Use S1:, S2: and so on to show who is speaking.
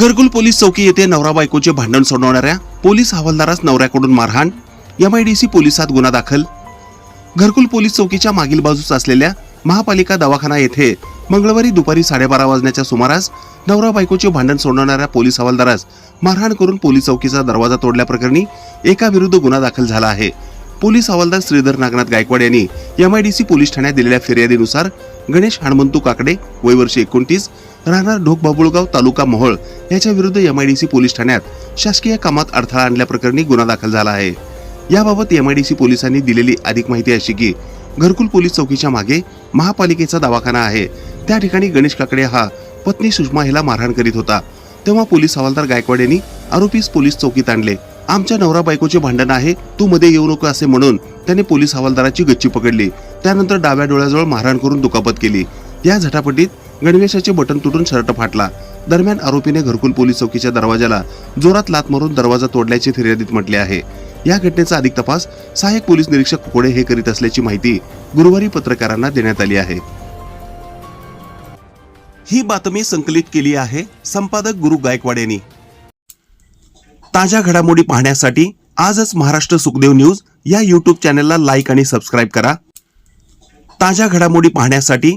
S1: घरकुल पोलीस चौकी येथे नवरा बायकोचे भांडण सोडवणाऱ्या पोलीस हवालदारास नवऱ्याकडून मारहाण एमआयडीसी पोलिसात गुन्हा दाखल. घरकुल पोलीस चौकीच्या मागील बाजूस असलेल्या महापालिका दवाखाना येथे मंगळवारी दुपारी साडेबारा वाजण्याच्या सुमारास नवरा बायकोचे भांडण सोडवणाऱ्या पोलीस हवालदारास मारहाण करून पोलीस चौकीचा दरवाजा तोडल्याप्रकरणी एका विरुद्ध गुन्हा दाखल झाला आहे. पोलीस हवालदार श्रीधर नागनाथ गायकवाड यांनी एमआयडीसी पोलीस ठाण्यात दिलेल्या फिर्यादीनुसार गणेश हणमंतू काकडे वय एकोणतीस राहणार ढोक बाबुळगाव तालुका मोहोळ याच्या विरुद्ध एमआयडीसी पोलीस ठाण्यात शासकीय कामात अडथळा आणल्याप्रकरणी गुन्हा दाखल झाला आहे. याबाबत एमआयडीसी पोलिसांनी दिलेली अधिक माहिती अशी की घरकुल पोलीस चौकीच्या मागे महापालिकेचा दवाखाना आहे. त्या ठिकाणी गणेश काकडे हा पत्नी सुषमा हिला मारहाण करीत होता. तेव्हा पोलीस हवालदार गायकवाड यांनी आरोपीस पोलीस चौकीत आणले. आमच्या नवरा बायकोचे भांडण आहे तू मध्ये येऊ नको असे म्हणून त्याने पोलीस हवालदाराची गच्ची पकडली. त्यानंतर डाव्या डोळ्याजवळ मारहाण करून दुखापत केली. या झटापटीत गणवेशाचे बटन तुटून शर्ट फाटला. दरम्यान आरोपीने घरकुल पोलीस चौकीच्या दरवाजाला जोरात लात मारून दरवाजा तोडल्याचे फिर्यादीत म्हटले आहे. या घटनेचा अधिक तपास सहाय्यक पोलीस निरीक्षक कोडे हे करीत असल्याची माहिती गुरुवारी पत्रकारांना देण्यात आली आहे. ही बातमी संकलित केली आहे संपादक गुरु गायकवाड यांनी. ताज्या घडामोडी पाहण्यासाठी आजच महाराष्ट्र सुखदेव न्यूज या यूट्यूब चॅनलला लाईक आणि सबस्क्राईब करा. ताज्या घडामोडी पाहण्यासाठी